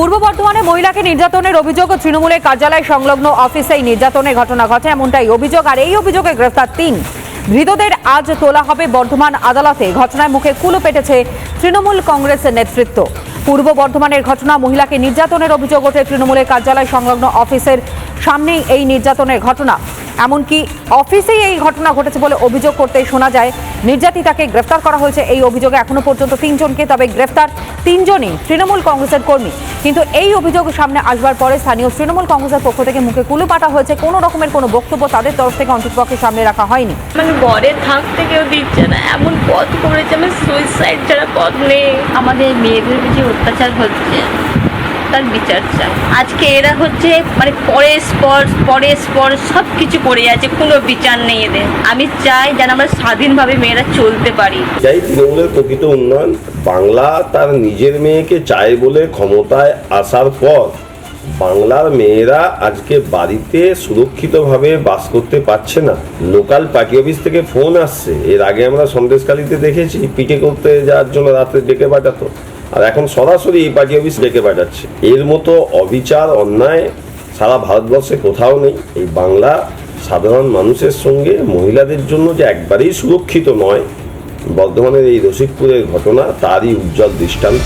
পূর্ব বর্ধমানে মহিলাকে নির্যাতনের অভিযোগ তৃণমূলের কার্যালয় সংলগ্ন অফিসেই নির্যাতনের ঘটনা ঘটে, এমনটাই অভিযোগ। আর এই অভিযোগে গ্রেফতার তিন। ধৃতদের আজ তোলা হবে বর্ধমান আদালতে। ঘটনায় মুখে কুলো পেটেছে তৃণমূল কংগ্রেসের নেতৃত্ব। পূর্ব বর্ধমানের ঘটনা, মহিলাকে নির্যাতনের অভিযোগ ওঠে তৃণমূলের কার্যালয় সংলগ্ন অফিসের সামনেই এই নির্যাতনের ঘটনা। এমনকি অফিসেই এই ঘটনা ঘটেছে বলে অভিযোগ করতে শোনা যায়। নির্যাতিতাকে গ্রেফতার করা হয়েছে এই অভিযোগে এখনও পর্যন্ত তিনজনকে তবে গ্রেফতার তিনজনই তৃণমূল কংগ্রেসের কর্মী। কিন্তু এই অভিযোগ সামনে আসবার পরে স্থানীয় তৃণমূল কংগ্রেসের পক্ষ থেকে মুখে কুলু পাটা হয়েছে। কোনো রকমের কোনো বক্তব্য তাদের তরফ থেকে অন্ততপক্ষে সামনে রাখা হয়নি। মানে ঘরে থাকতে কেউ দিচ্ছে না এমন পথ করেছে আমার সুইসাইড ছাড়া পথ নেই। আমাদের মেয়েদের যে অত্যাচার হচ্ছে। তার বিচার চাই। আজকে এরা হচ্ছে মানে পরে স্পর পরে স্পর সব কিছু করে যাচ্ছে, কোনো বিচার নেই এদের। আমি চাই যেন আমরা স্বাধীনভাবে মেয়েরা চলতে পারি। যাই তৃণমূলের প্রকৃত উন্নয়ন, বাংলা তার নিজের মেয়েকে চায় বলে ক্ষমতায় আসার পর বাংলার মেয়েরা আজকে বাড়িতে সুরক্ষিতভাবে বাস করতে পারছে না। লোকাল পার্টি অফিস থেকে ফোন আসছে। এর আগে আমরা সন্দেশকালীতে দেখেছি, পিকে করতে যাওয়ার জন্য রাতে ডেকে পাঠাতো। আর এখন সরাসরি এই পার্টি অফিস ডেকে পাঠাচ্ছে। এর মতো অবিচার, অন্যায় সারা ভারতবর্ষে কোথাও নেই। এই বাংলা সাধারণ মানুষের সঙ্গে মহিলাদের জন্য যে একবারেই সুরক্ষিত নয়, বর্ধমানের এই রসিকপুরের ঘটনা, তারই উজ্জ্বল দৃষ্টান্ত।